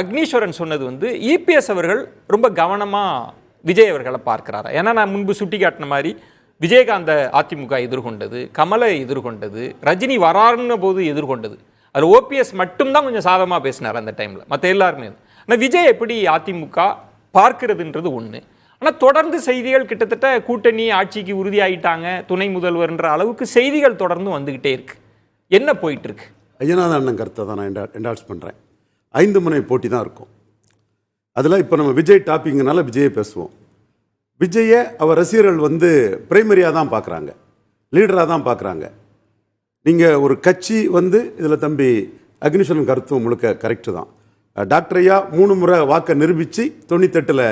அக்னீஸ்வரன் சொன்னது வந்து இபிஎஸ் அவர்கள் ரொம்ப கவனமாக விஜய் அவர்களை பார்க்குறாரா? ஏன்னா நான் முன்பு சுட்டி காட்டின மாதிரி விஜயகாந்த அதிமுக எதிர்கொண்டது கமலை எதிர்கொண்டது ரஜினி வராருன்ன போது எதிர்கொண்டது. அதில் ஓபிஎஸ் மட்டும்தான் கொஞ்சம் சாதமாக பேசினார் அந்த டைமில் மற்ற எல்லாருமே. ஆனால் விஜய் எப்படி அதிமுக பார்க்கிறதுன்றது ஒன்று ஆனால் தொடர்ந்து செய்திகள் கிட்டத்தட்ட கூட்டணி ஆட்சிக்கு உறுதியாகிட்டாங்க துணை முதல்வர்ன்ற அளவுக்கு செய்திகள் தொடர்ந்து வந்துக்கிட்டே இருக்கு. என்ன போயிட்டுருக்கு ஐயநாத அண்ணன் கருத்தை தான் நான் என்டால்ஸ் பண்ணுறேன் ஐந்து முனை போட்டி தான் இருக்கும். அதில் இப்போ நம்ம விஜய் டாப்பிங்கனால விஜயை பேசுவோம். விஜயை அவர் ரசிகர்கள் வந்து பிரைமரியாக தான் பார்க்குறாங்க லீடராக தான் பார்க்குறாங்க நீங்கள் ஒரு கட்சி வந்து இதில் தம்பி அக்னிஸ்வரன் கருத்துவம் முழுக்க கரெக்டு தான். டாக்டரையா மூணு முறை வாக்கை நிரூபித்து தொண்ணூத்தெட்டில்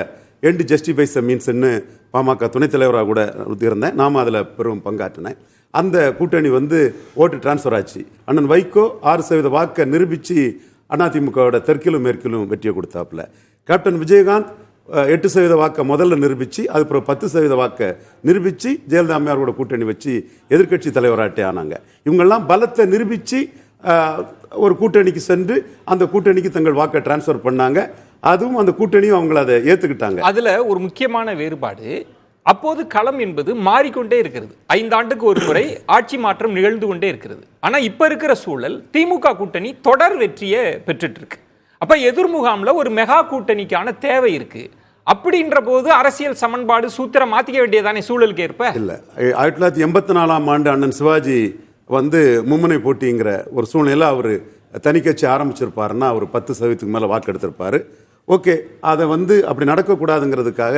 எண்டு ஜஸ்டிஃபைஸ் மீன்ஸ்ன்னு பாமக துணைத் தலைவராக கூட இருந்தேன் நாம் அதில் பெரும் பங்காற்றினேன். அந்த கூட்டணி வந்து ஓட்டு டிரான்ஸ்ஃபர் ஆச்சு. அண்ணன் வைகோ ஆறு சதவீத வாக்கை நிரூபித்து அதிமுகவோட தெற்கிலும் மேற்கிலும் வெற்றியை கொடுத்தாப்புல. கேப்டன் விஜயகாந்த் எட்டு சதவீத வாக்கை முதல்ல நிரூபித்து அதுக்கப்புறம் பத்து சதவீத வாக்கை நிரூபித்து ஜெயலலிதா அம்மையாரோட கூட்டணி வச்சு எதிர்க்கட்சி தலைவராட்டே ஆனாங்க. இவங்கெல்லாம் பலத்தை நிரூபித்து ஒரு கூட்டணிக்கு சென்று அந்த கூட்டணிக்கு தங்கள் வாக்கை டிரான்ஸ்ஃபர் பண்ணாங்க. அதுவும் அந்த கூட்டணியும் அவங்கள அதை ஏற்றுக்கிட்டாங்க அதில் ஒரு முக்கியமான வேறுபாடு அப்போது களம் என்பது மாறிக்கொண்டே இருக்கிறது. ஐந்தாண்டுக்கு ஒரு முறை ஆட்சி மாற்றம் நிகழ்ந்து கொண்டே இருக்கிறது. ஆனால் இப்போ இருக்கிற சூழல் திமுக கூட்டணி தொடர் வெற்றியை பெற்றுட்டு இருக்கு அப்போ எதிர்முகாம்ல ஒரு மெகா கூட்டணிக்கான தேவை இருக்கு. அப்படின்ற போது அரசியல் சமன்பாடு சூத்திரம் மாற்றிக்க வேண்டியதானே சூழலுக்கு ஏற்ப இல்லை ஆயிரத்தி தொள்ளாயிரத்தி எண்பத்தி நாலாம் ஆண்டு அண்ணன் சிவாஜி வந்து மும்முனை போட்டிங்கிற ஒரு சூழ்நிலை அவர் தனி கட்சி ஆரம்பிச்சிருப்பாருன்னா அவர் பத்து சதவீதத்துக்கு மேலே வாக்கு எடுத்திருப்பார் ஓகே அதை வந்து அப்படி நடக்கக்கூடாதுங்கிறதுக்காக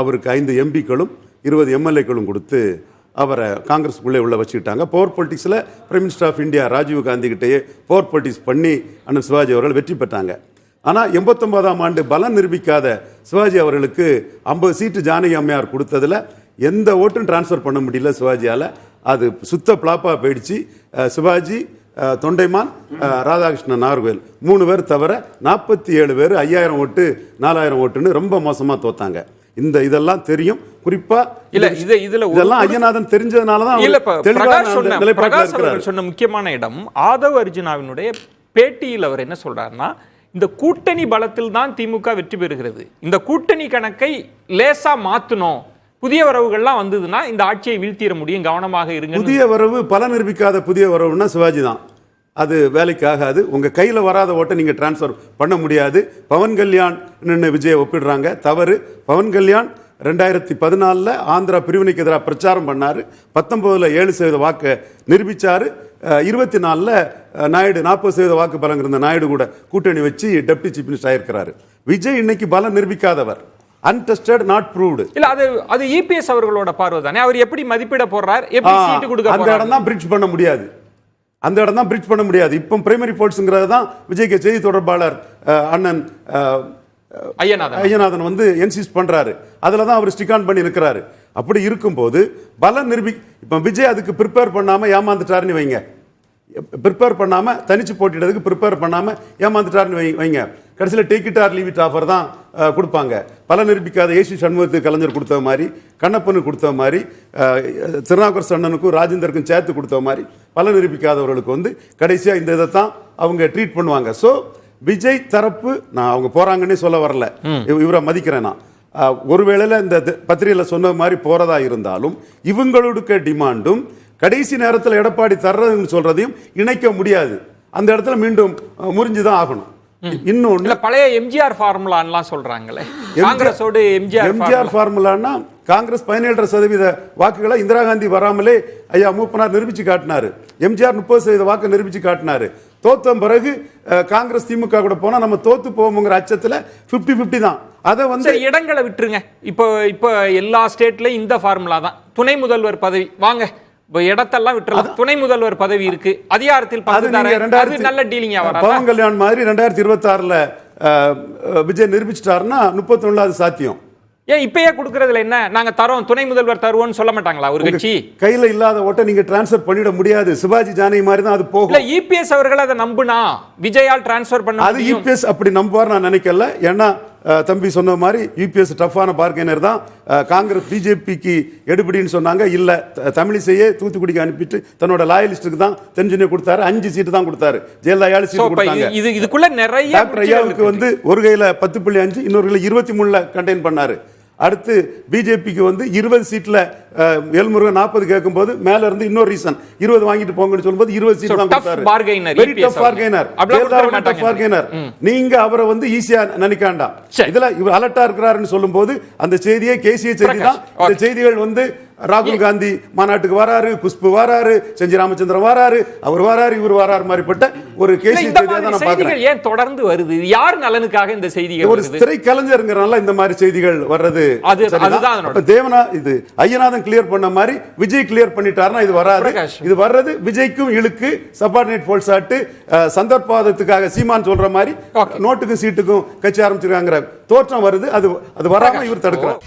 அவருக்கு ஐந்து எம்பிக்களும் இருபது எம்எல்ஏக்களும் கொடுத்து அவரை காங்கிரஸுக்குள்ளே உள்ள வச்சுக்கிட்டாங்க. Power பொலிட்டிக்ஸில் prime minister of India Rajiv காந்திகிட்டேயே power politics பண்ணி அண்ணன் சிவாஜி அவர்கள் வெற்றி பெற்றாங்க. ஆனால் எண்பத்தொன்பதாம் ஆண்டு பலம் நிரூபிக்காத சிவாஜி அவர்களுக்கு ஐம்பது சீட்டு ஜானகி அம்மையார் கொடுத்ததுல எந்த ஓட்டும் டிரான்ஸ்ஃபர் பண்ண முடியல சிவாஜியால். அது சுத்த பிளாப்பாக போயிடுச்சு. சிவாஜி தொண்டைமான் ராதாகிருஷ்ணன் நார்வேல் மூணு பேர் தவிர நாற்பத்தி ஏழு பேர் ஐயாயிரம் ஓட்டு நாலாயிரம் ஓட்டுன்னு ரொம்ப மோசமாக தோத்தாங்க. இந்த இதெல்லாம் தெரியும். குறிப்பா இல்ல, இது- இதுல இதெல்லாம் ஐயநாதன் தெரிஞ்சதுனால தான் இல்ல பிரகாஷ் அவர்கள் சொன்ன முக்கியமான இடம் ஆதவ் அர்ஜுனாவினுடைய பேட்டியில் அவர் என்ன சொல்றாருன்னா இந்த கூட்டணி பலத்தில் தான் திமுக வெற்றி பெறுகிறது. இந்த கூட்டணி கணக்கை லேசா மாத்தணும் புதிய வரவுகள்லாம் வந்ததுன்னா இந்த ஆட்சியை வீழ்த்திட முடியும் கவனமாக இருங்க புதிய வரவு பல நிரூபிக்காத புதிய வரவுன்னா சிவாஜி தான். அது வேலைக்கு ஆகாது. உங்கள் கையில் வராத ஓட்டை நீங்கள் டிரான்ஸ்ஃபர் பண்ண முடியாது. பவன் கல்யாண் விஜயை ஒப்பிடுறாங்க. தவறு. பவன் கல்யாண் ரெண்டாயிரத்தி பதினாலில் ஆந்திரா பிரிவினைக்கு எதிராக பிரச்சாரம் பண்ணார். பத்தொம்போதில் ஏழு சதவீத வாக்கை நிரூபித்தார் இருபத்தி நாலில் நாயுடு நாற்பது சதவீத வாக்கு பலம் இருந்த நாயுடு கூட கூட்டணி வச்சு டெப்டி சீஃப் மினிஸ்டர் ஆயிருக்கிறாரு. விஜய் இன்னைக்கு பலம் நிரூபிக்காதவர். அன்டெஸ்டட் நாட் ப்ரூவ்டு இல்ல அது அது இபிஎஸ் அவர்களோட பார்வை தானே அவர் எப்படி மதிப்பிட போறார் எப்படி சீட்டு கொடுக்க அந்த இடம் தான் பிரிட்ஜ் பண்ண முடியாது. அந்த இடம் தான் பிரிட்ஜ் பண்ண முடியாது. இப்போ பிரைமரி போல்ஸ்ங்கிறது தான் விஜய்க்கு செய்தி தொடர்பாளர் அண்ணன் ஐயநாதன். ஐயநாதன் வந்து என்சிஸ் பண்றாரு. அதில் தான் அவர் ஸ்டிக் ஆன் பண்ணி இருக்கிறாரு அப்படி இருக்கும்போது பலம் நிரூபி இப்போ விஜய் அதுக்கு ப்ரிப்பேர் பண்ணாம ஏமாந்துட்டாருன்னு வைங்க. ப்ரிப்பேர் பண்ணாம தனிச்சு போட்டிடுறதுக்கு ப்ரிப்பேர் பண்ணாம ஏமாந்துட்டாருன்னு வை வைங்க. கடைசியில் take it or leave it offer தான் கொடுப்பாங்க. பல நிரூபிக்காத ஏசி சண்முகத்துக்கு கலைஞர் கொடுத்த மாதிரி கண்ணப்பனுக்கு கொடுத்த மாதிரி அஹ், திருநாவுக்கரசு அண்ணனுக்கும் ராஜேந்தருக்கும் சேர்த்து கொடுத்த மாதிரி பல நிரூபிக்காதவர்களுக்கு வந்து கடைசியாக இந்த இதை தான் அவங்க ட்ரீட் பண்ணுவாங்க. ஸோ விஜய் தரப்பு நான் அவங்க போறாங்கன்னே சொல்ல வரல. இவ- இவரை மதிக்கிறேன் நான். அஹ், ஒருவேளையில இந்த பத்திரிகையில சொன்ன மாதிரி போறதா இருந்தாலும் இவங்களுடைய டிமாண்டும் கடைசி நேரத்தில் எடப்பாடி தர்றதுன்னு சொல்றதையும் இணைக்க முடியாது. அந்த இடத்துல மீண்டும் அஹ், முறிஞ்சுதான் ஆகணும். இன்னொன்னு இல்ல பழைய எம்ஜிஆர் ஃபார்முலான்லாம் சொல்றாங்களே. காங்கிரஸோடு எம்ஜிஆர் எம்ஜிஆர் ஃபார்முலான்னா காங்கிரஸ் பதினேழரை சதவீத வாக்குகளை இந்திரா காந்தி வராமலே ஐயா மூப்பனார் நிரூபிச்சு காட்டினாரு. எம்ஜிஆர் முப்பது சதவீத வாக்கு நிரூபிச்சு காட்டினாரு. தோத்த பிறகு காங்கிரஸ் திமுக கூட போனா நம்ம தோத்து போவோங்கிற அச்சத்துல 50 50 தான். அதை வந்து இடங்களை விட்டுருங்க. இப்போ இப்போ எல்லா ஸ்டேட்லயும் இந்த ஃபார்முலா தான். துணை முதல்வர் பதவி. வாங்க. இடத்தெல்லாம் விட்டுறலாம். துணை முதல்வர் பதவி இருக்கு. அதிகாரத்தில் அது பங்குதாரர் அது நல்ல வராதா? பவன் கல்யாண் மாதிரி ரெண்டாயிரத்தி இருபத்தி ஆறுல விஜய் நிரூபிச்சிட்டாருன்னா முப்பத்தி ஒண்ணாவது சாத்தியம். ஏன் இப்பயே கொடுக்கறதுல என்ன? நாங்க தரோம் துணை முதல்வர் தருவோம்னு சொல்ல மாட்டாங்களா ஒரு கட்சி? கையில இல்லாத ஓட்டை நீங்க டிரான்ஸ்ஃபர் பண்ணிட முடியாது. சிவாஜி ஜானகி மாதிரி தான் அது இல்ல போகும் இபிஎஸ் அவர்கள் அதை நம்புனா? விஜயால் டிரான்ஸ்ஃபர் பண்ண அது இபிஎஸ் அப்படி நம்புவார் நான் நினைக்கல. ஏன்னா தம்பி சொன்ன மாதிரி யூபிஎஸ் டஃப்பான பார்க்கைனர் தான். காங்கிரஸ் பிஜேபிக்கு எடுபடின்னு சொன்னாங்க. இல்லை தமிழிசையே தூத்துக்குடிக்கு அனுப்பிட்டு தன்னோட லாயலிஸ்ட்டுக்கு தான் தென்சென்னை கொடுத்தாரு. அஞ்சு சீட்டு தான் கொடுத்தாரு. ஜெயலலிதா ஏழு சீட்டு கொடுத்தாங்க. இது- இது இதுக்குள்ள நிறைய டாக்டர் ஐயாவுக்கு வந்து ஒரு கையில பத்து புள்ளி அஞ்சு இன்னொரு கையில இருபத்தி மூணுல கண்டெயின் பண்ணாரு. அடுத்து பிஜேபிக்கு வந்து இருபது சீட்ல எல்முருகன் நாற்பது கேட்கும்போது மேல இருந்து இன்னொரு ரீசன் இருபது வாங்கிட்டு போங்கன்னு சொல்லும்போது இருபது சீட் தான் கொடுத்தாரு. பார்கெய்னர் நீங்க அவரை வந்து ஈஸியா நினைக்காண்டாம் சரி. இதுல இவர் அலர்ட்டா இருக்கிறாருன்னு சொல்லும்போது அந்த செய்தியே கேசிய செய்தி தான். இந்த செய்திகள் வந்து ராகுல் காந்தி மாநாட்டுக்கு வராரு குஷ்பு வராரு செஞ்சி ராமச்சந்திரன் வராரு அவர் வராரு இவர் வராரு மாதிரிப்பட்ட ஒரு நான் பாக்குறேன் செய்திகள் ஏன் தொடர்ந்து வருது? யார் நலனுக்காக இந்த செய்திகள் ஒரு திரை கலைஞருங்கிறனால இந்த மாதிரி செய்திகள் வர்றது. அதுதான் தேவனா இது ஐயநாதன் கிளியர் பண்ண மாதிரி விஜய் கிளியர் பண்ணிட்டாருன்னா இது வராது. இது வர்றது விஜய்க்கும் இழுக்கு சப்பார்டினேட் போல் சாட்டு அஹ், சந்தர்ப்பாதத்துக்காக சீமான் சொல்ற மாதிரி. நோட்டுக்கும் சீட்டுக்கும் கட்சி ஆரம்பிச்சிருக்காங்கிற தோற்றம் வருது அது அது வராம இவர் தடுக்கிறார்